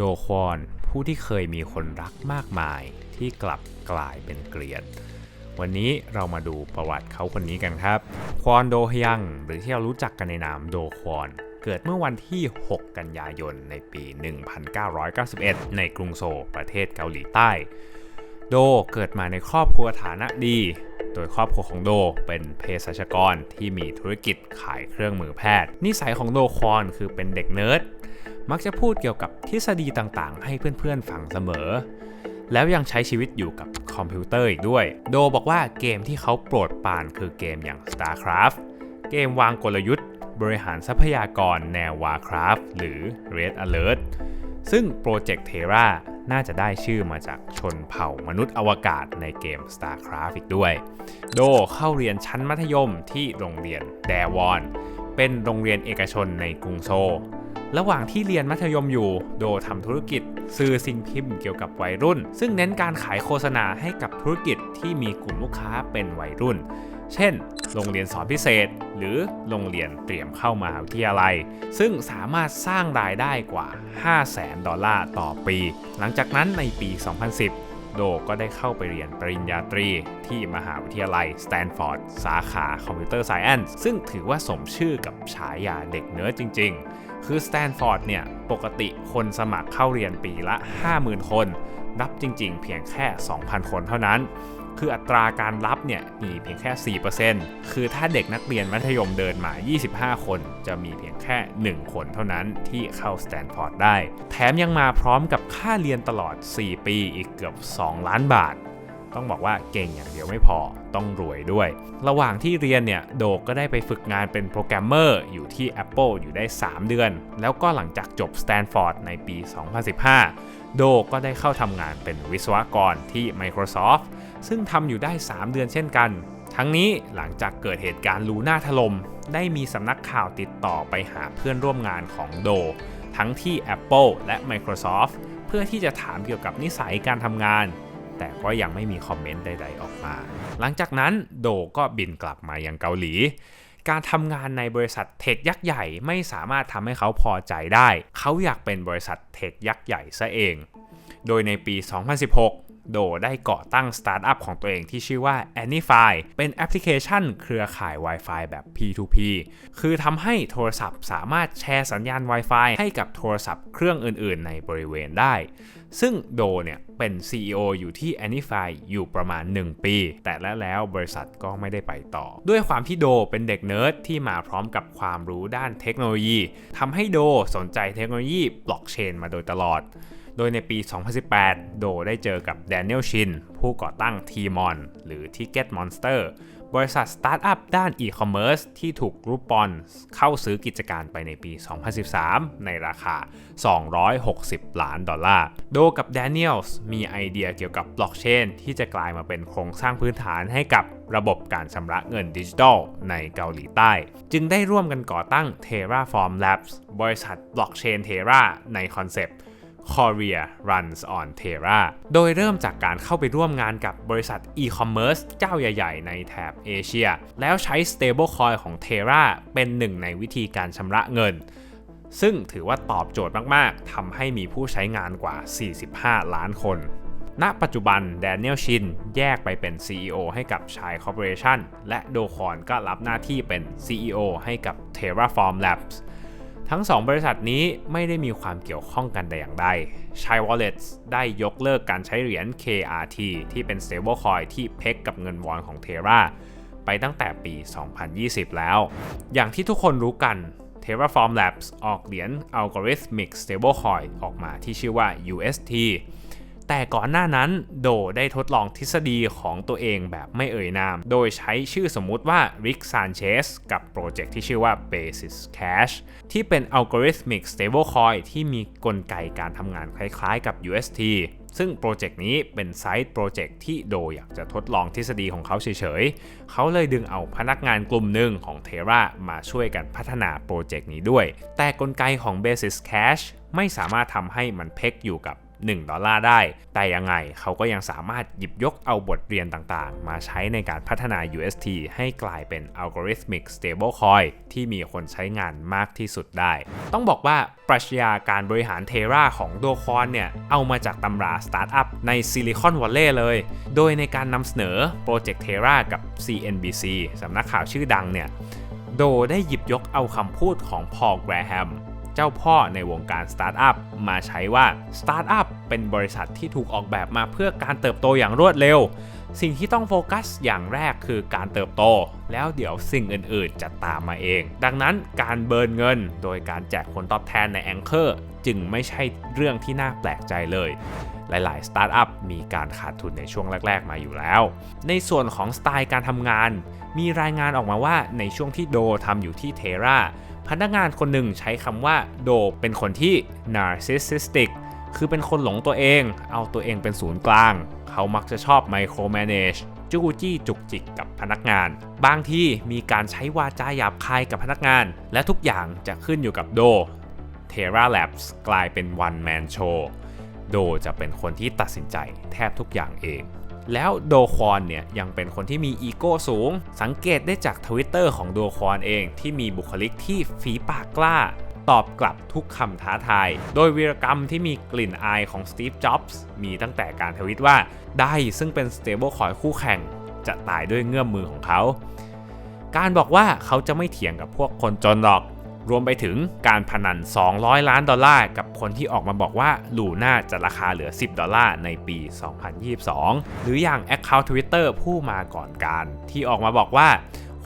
โดควอนผู้ที่เคยมีคนรักมากมายที่กลับกลายเป็นเกลียด วันนี้เรามาดูประวัติเขาคนนี้กันครับ ควอนโดฮยัง หรือที่เรารู้จักกันในนามโดควอน เกิดเมื่อวันที่ 6 กันยายนในปี 1991 ในกรุงโซลประเทศเกาหลีใต้ โดเกิดมาในครอบครัวฐานะดี โดยครอบครัวของโดเป็นเภสัชกรที่มีธุรกิจขายเครื่องมือแพทย์ นิสัยของโดควอนคือเป็นเด็กเนิร์ด มักจะพูดเกี่ยวกับทฤษฎีต่างๆ ให้เพื่อนๆฟังเสมอ แล้วยังใช้ชีวิตอยู่กับคอมพิวเตอร์อีกด้วย โดบอกว่าเกมที่เขาโปรดปานคือเกมอย่าง StarCraft เกมวางกลยุทธ์ บริหารทรัพยากรแนว Warcraft หรือ Red Alert ซึ่งโปรเจกต์เทราน่าจะได้ชื่อมาจากชนเผ่ามนุษย์อวกาศในเกม StarCraft อีกด้วย โดเข้าเรียนชั้นมัธยมที่โรงเรียนแดวอน เป็นโรงเรียนเอกชนในกรุงโซล ระหว่างที่เรียนมัธยมอยู่ โดทำธุรกิจสื่อสิ่งพิมพ์เกี่ยวกับวัยรุ่น ซึ่งเน้นการขายโฆษณาให้กับธุรกิจที่มีกลุ่มลูกค้าเป็นวัยรุ่น เช่น โรงเรียนสอนพิเศษ หรือโรงเรียนเตรียมเข้ามหาวิทยาลัย ซึ่งสามารถสร้างรายได้กว่า 500,000 ดอลลาร์ต่อปี หลังจากนั้นในปี 2010โดก็ได้เข้าไปเรียนปริญญาตรีที่มหาวิทยาลัยสแตนฟอร์ดสาขาคอมพิวเตอร์ไซเอนซ์ซึ่งถือว่าสมชื่อกับฉายาเด็กเนิร์ดจริง ๆ คือสแตนฟอร์ดเนี่ย ปกติคนสมัครเข้าเรียนปีละ 50,000 คนรับจริงๆ เพียงแค่ 2,000 คนเท่านั้น คืออัตราการรับเนี่ย มีเพียงแค่ 4%คือถ้าเด็กนักเรียนมัธยมเดินมา 25 คน จะมีเพียงแค่ 1 คนเท่านั้นที่เข้าสแตนฟอร์ดได้ แถมยังมาพร้อมกับค่าเรียนตลอด 4 ปีอีกเกือบ 2 ล้านบาท ต้องบอกว่าเก่งอย่างเดียวไม่พอต้องรวยด้วย ระหว่างที่เรียนเนี่ยโดก็ได้ไปฝึกงานเป็นโปรแกรมเมอร์อยู่ที่ Apple อยู่ได้ 3 เดือน แล้วก็หลังจากจบสแตนฟอร์ดในปี 2015 โดก็ได้เข้าทำงานเป็นวิศวกรที่ Microsoft ซึ่งทำอยู่ได้ 3 เดือนเช่นกัน ทั้งนี้หลังจากเกิดเหตุการณ์ลูน่าถล่มได้มีสำนักข่าวติดต่อไปหาเพื่อนร่วมงานของโด ทั้งที่ Apple และ Microsoft เพื่อที่จะถามเกี่ยวกับนิสัยการทำงาน แต่ก็ยังไม่มีคอมเมนต์ใด ๆ ออกมา หลังจากนั้นโดก็บินกลับมายังเกาหลี การทำงานในบริษัทเทคยักษ์ใหญ่ไม่สามารถทำให้เขาพอใจได้ เขาอยากเป็นบริษัทเทคยักษ์ใหญ่ซะเอง โดยในปี 2016 โดได้ก่อตั้งสตาร์ทอัพของตัวเองที่ชื่อว่า Anyfy เป็นแอปพลิเคชันเครือข่าย Wi-Fi แบบ P2P คือทำให้โทรศัพท์สามารถแชร์สัญญาณ Wi-Fi ให้กับโทรศัพท์เครื่องอื่น ๆ ในบริเวณได้ ซึ่งโดเนี่ยเป็น CEO อยู่ที่ Anyfy อยู่ประมาณ 1 ปี แต่และแล้วบริษัทก็ไม่ได้ไปต่อ ด้วยความที่โดเป็นเด็กเนิร์ดที่มาพร้อมกับความรู้ด้านเทคโนโลยีทำให้โดสนใจเทคโนโลยีบล็อกเชนมาโดยตลอด โดยในปี 2018 โดได้เจอกับแดเนียลชิน ผู้ก่อตั้ง Tmon หรือ Ticket Monster บริษัทสตาร์ทอัพด้านอีคอมเมิร์ซที่ถูกรูปปอนเข้าซื้อกิจการไปในปี 2013 ในราคา 260 ล้านดอลลาร์ โดกับแดเนียลส์มีไอเดียเกี่ยวกับบล็อกเชนที่จะกลายมาเป็นโครงสร้างพื้นฐานให้กับระบบการชำระเงินดิจิทัลในเกาหลีใต้ จึงได้ร่วมกันก่อตั้ง Terraform Labs บริษัทบล็อกเชน Terra ในคอนเซปต์ Korea runs on Terra โดยเริ่มจากการเข้าไปร่วมงานกับบริษัท e-commerce เจ้าใหญ่ๆ ในแถบเอเชีย แล้วใช้ stablecoin ของ Terra เป็นหนึ่งในวิธีการชำระเงิน ซึ่งถือว่าตอบโจทย์มากๆ ทำให้มีผู้ใช้งานกว่า 45 ล้านคนณปัจจุบันแดเนียลชินแยกไปเป็น CEO ให้กับชายคอร์ปอเรชันและโดคอนก็รับหน้าที่เป็น CEO ให้กับ Terraform Labs ทั้ง 2 บริษัทนี้ไม่ได้มีความเกี่ยวข้องกันแต่อย่างใด s h i Wallets ได้ยกเลิกการใช้เหรียญ KRT ที่เป็น stablecoin ที่เพ็กกับเงินวอนของ Terra ไปตั้งแต่ปี 2020 แล้ว อย่างที่ทุกคนรู้กัน Terraform Labs ออกเหรียญ Algorithmic Stablecoin ออกมาที่ชื่อว่า UST แต่ก่อนหน้านั้นโดได้ทดลองทฤษฎีของตัวเองแบบไม่เอ่ยนาม โดยใช้ชื่อสมมุติว่า Rick Sanchez กับโปรเจกต์ที่ชื่อว่า Basis Cash ที่เป็น Algorithmic Stablecoin ที่มีกลไกการทำงานคล้ายๆกับ UST ซึ่งโปรเจกต์นี้เป็นไซต์โปรเจกต์ที่โดอยากจะทดลองทฤษฎีของเขาเฉยๆ เขาเลยดึงเอาพนักงานกลุ่มหนึ่งของ Terra มาช่วยกันพัฒนาโปรเจกต์นี้ด้วย แต่กลไกของ Basis Cash ไม่สามารถทำให้มันเพ็กอยู่กับ 1 ดอลลาร์ได้ แต่ยังไงเขาก็ยังสามารถหยิบยกเอาบทเรียนต่างๆ มาใช้ในการพัฒนา UST ให้กลายเป็น Algorithmic Stablecoin ที่มีคนใช้งานมากที่สุดได้ ต้องบอกว่าปรัชญาการบริหารเทราของโดคอนเนี่ย เอามาจากตำราสตาร์ทอัพในซิลิคอนวัลเลย์เลย โดยในการนำเสนอโปรเจกต์เทรากับ CNBC สำนักข่าวชื่อดังเนี่ย โดได้หยิบยกเอาคำพูดของพอลแกรแฮม เจ้าพ่อในวงการสตาร์ทอัพมาใช้ว่าสตาร์ทอัพเป็นบริษัทที่ถูกออกแบบมาเพื่อการเติบโตอย่างรวดเร็ว สิ่งที่ต้องโฟกัสอย่างแรกคือการเติบโต แล้วเดี๋ยวสิ่งอื่นๆ จะตามมาเอง ดังนั้นการเบิร์นเงิน โดยการแจกผลตอบแทนในแองเกอร์จึงไม่ใช่เรื่องที่น่าแปลกใจเลยหลายๆ สตาร์ทอัพมีการขาดทุนในช่วงแรก ๆ มาอยู่แล้ว ในส่วนของสไตล์การทำงาน มีรายงานออกมาว่าในช่วงที่โดทำอยู่ที่เทรา พนักงานคนหนึ่งใช้คำว่าโดเป็นคนที่ narcissistic คือเป็นคนหลงตัวเอง เอาตัวเองเป็นศูนย์กลาง เขามักจะชอบ micromanage จู้จี้จุกจิกกับพนักงาน บางที่มีการใช้วาจาหยาบคายกับพนักงาน และทุกอย่างจะขึ้นอยู่กับโด Terra Labs กลายเป็น one man show โดจะเป็นคนที่ตัดสินใจแทบทุกอย่างเอง แล้วโดควอนเนี่ยยังเป็นคนที่มีอีโก้สูง สังเกตได้จากทวิตเตอร์ของโดควอนเองที่มีบุคลิกที่ฝีปากกล้า ตอบกลับทุกคำท้าทาย โดยวีรกรรมที่มีกลิ่นอายของสตีฟ จ็อบส์ มีตั้งแต่การทวิตว่า ได้ซึ่งเป็น stable coin คู่แข่ง จะตายด้วยเงื่อมมือของเขา การบอกว่าเขาจะไม่เถียงกับพวกคนจนหรอก รวมไปถึงการพนัน 200 ล้านดอลลาร์กับคนที่ออกมาบอกว่าลูน่าจะราคาเหลือ 10 ดอลลาร์ในปี 2022 หรืออย่าง Account Twitter ผู้มาก่อนการ ที่ออกมาบอกว่า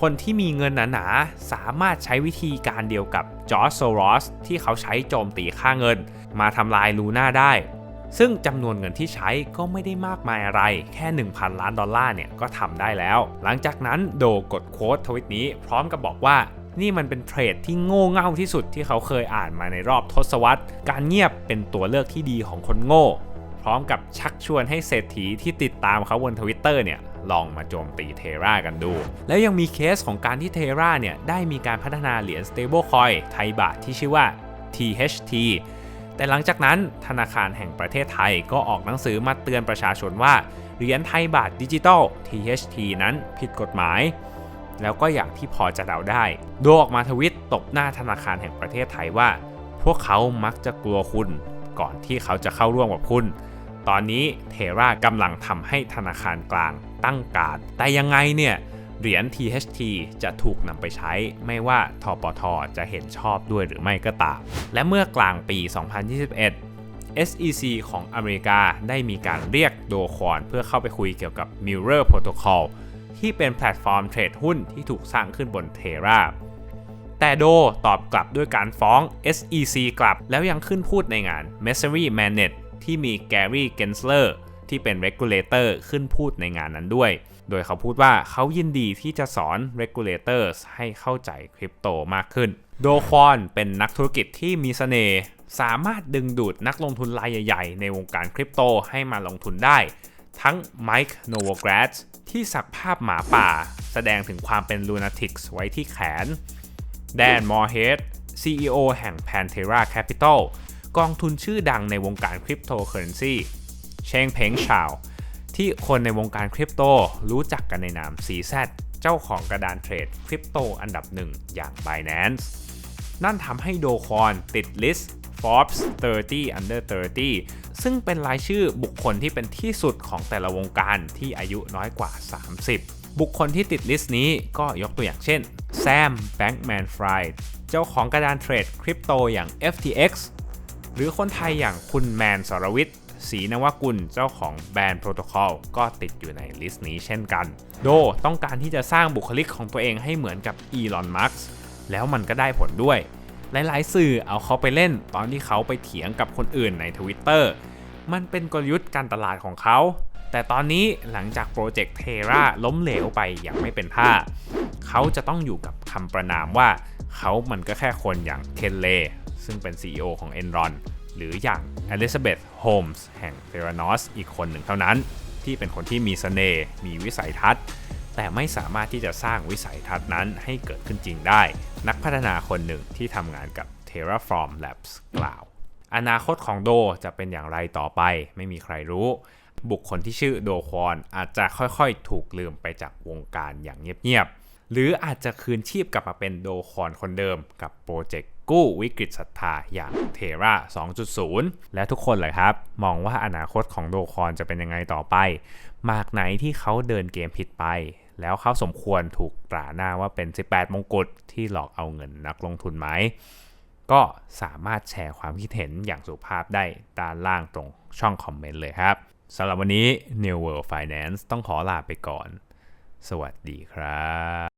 คนที่มีเงินหนาๆ สามารถใช้วิธีการเดียวกับจอร์จโซรอสที่เขาใช้โจมตีค่าเงิน มาทำลายลูน่าได้ ซึ่งจำนวนเงินที่ใช้ก็ไม่ได้มากมายอะไร แค่ 1,000 ล้านดอลลาร์เนี่ยก็ทำได้แล้ว หลังจากนั้นโดกดโค้ดทวิตนี้พร้อมกับบอกว่า นี่มันเป็นเทรดที่โง่เง่าที่สุดที่เขาเคยอ่านมาในรอบทศวรรษ การเงียบเป็นตัวเลือกที่ดีของคนโง่ พร้อมกับชักชวนให้เศรษฐีที่ติดตามเขาบนทวิตเตอร์เนี่ยลองมาโจมตีเทรากันดู แล้วยังมีเคสของการที่เทราเนี่ยได้มีการพัฒนาเหรียญ stablecoin ไทยบาทที่ชื่อว่า THT แต่หลังจากนั้นธนาคารแห่งประเทศไทยก็ออกหนังสือมาเตือนประชาชนว่าเหรียญไทยบาทดิจิตอล THT นั้นผิดกฎหมาย แล้วก็อย่างที่พอจะเดาได้โดออกมาทวิตตบหน้าธนาคารแห่งประเทศไทยว่า พวกเขามักจะกลัวคุณ ก่อนที่เขาจะเข้าร่วมกับคุณ ตอนนี้เทรากำลังทำให้ธนาคารกลางตั้งการดแต่ยังไงเนี่ยเหรียญ THT จะถูกนำไปใช้ไม่ว่าทปทจะเห็นชอบด้วยหรือไม่ก็ตาม และเมื่อกลางปี 2021 SEC ของอเมริกาได้มีการเรียกโดคอนเพื่อเข้าไปคุยเกี่ยวกับ Mirror Protocol ที่เป็นแพลตฟอร์มเทรดหุ้นที่ถูกสร้างขึ้นบนเทราแต่โดตอบกลับด้วยการฟ้อง SEC กลับแล้วยังขึ้นพูดในงาน m e s s e r y Manet ที่มี Gary Gensler ที่เป็น regulator ขึ้นพูดในงานนั้นด้วย โดยเขาพูดว่าเขายินดีที่จะสอน regulators ให้เข้าใจคริปโตมากขึ้น โดควอนเป็นนักธุรกิจที่มีสเสน่ห์สามารถดึงดูดนักลงทุนรายใหญ่ ๆ ในวงการคริปโตให้มาลงทุนได้ ทั้งไมค์โนวกราส ที่สักภาพหมาป่า แสดงถึงความเป็นลูนาติกส์ไว้ที่แขน แดนมอร์เฮด CEO แห่ง Pantera Capital กองทุนชื่อดังในวงการคริปโตเคอเรนซีเชงเพงชาว ที่คนในวงการคริปโตรู้จักกันในนาม CZ เจ้าของกระดานเทรดคริปโตอันดับหนึ่งอย่าง Binance นั่นทำให้โดคอนติดลิสต์ Forbes 30 Under 30 ซึ่งเป็นรายชื่อบุคคลที่เป็นที่สุดของแต่ละวงการที่อายุน้อยกว่า 30 บุคคลที่ติดลิสต์นี้ก็ยกตัวอย่างเช่นแซม Bankman Fried เจ้าของกระดานเทรดคริปโตอย่าง FTX หรือคนไทยอย่างคุณแมนสรวิทย์ศรีนวกุลเจ้าของแบรนด์โปรโตคอลก็ติดอยู่ในลิสต์นี้เช่นกัน โดต้องการที่จะสร้างบุคลิกของตัวเองให้เหมือนกับอีลอน มัสแล้วมันก็ได้ผลด้วย หลายๆ สื่อเอาเขาไปเล่น ตอนที่เขาไปเถียงกับคนอื่นใน Twitter มันเป็นกลยุทธ์การตลาดของเขา แต่ตอนนี้หลังจากโปรเจกต์เทราล้มเหลวไปอย่างไม่เป็นท่า เขาจะต้องอยู่กับคำประนามว่าเขามันก็แค่คนอย่างเคนเลซึ่งเป็น CEO ของ Enron หรืออย่างอลิซาเบธโฮมส์แห่ง Theranos อีกคนหนึ่งเท่านั้น ที่เป็นคนที่มีสเสน่ห์มีวิสัยทัศน์ แต่ไม่สามารถที่จะสร้างวิสัยทัศน์นั้นให้เกิดขึ้นจริงได้ นักพัฒนาคนหนึ่งที่ทำงานกับ Terraform Labs กล่าว อนาคตของโดจะเป็นอย่างไรต่อไป ไม่มีใครรู้ บุคคลที่ชื่อโดควอนอาจจะค่อยๆ ถูกลืมไปจากวงการอย่างเงียบๆ หรืออาจจะคืนชีพกลับมาเป็นโดคอนคนเดิมกับโปรเจกต์กู้วิกฤตศรัทธาอย่างเทรา 2.0 และทุกคนเลยครับ มองว่าอนาคตของโดคอนจะเป็นยังไงต่อไป มากไหนที่เขาเดินเกมผิดไป แล้วเขาสมควรถูกตราหน้าว่าเป็น 18 มงกุฎที่หลอกเอาเงินนักลงทุนไหม ก็สามารถแชร์ความคิดเห็นอย่างสุภาพได้ด้านล่างตรงช่องคอมเมนต์เลยครับสำหรับวันนี้ New World Finance ต้องขอลาไปก่อน สวัสดีครับ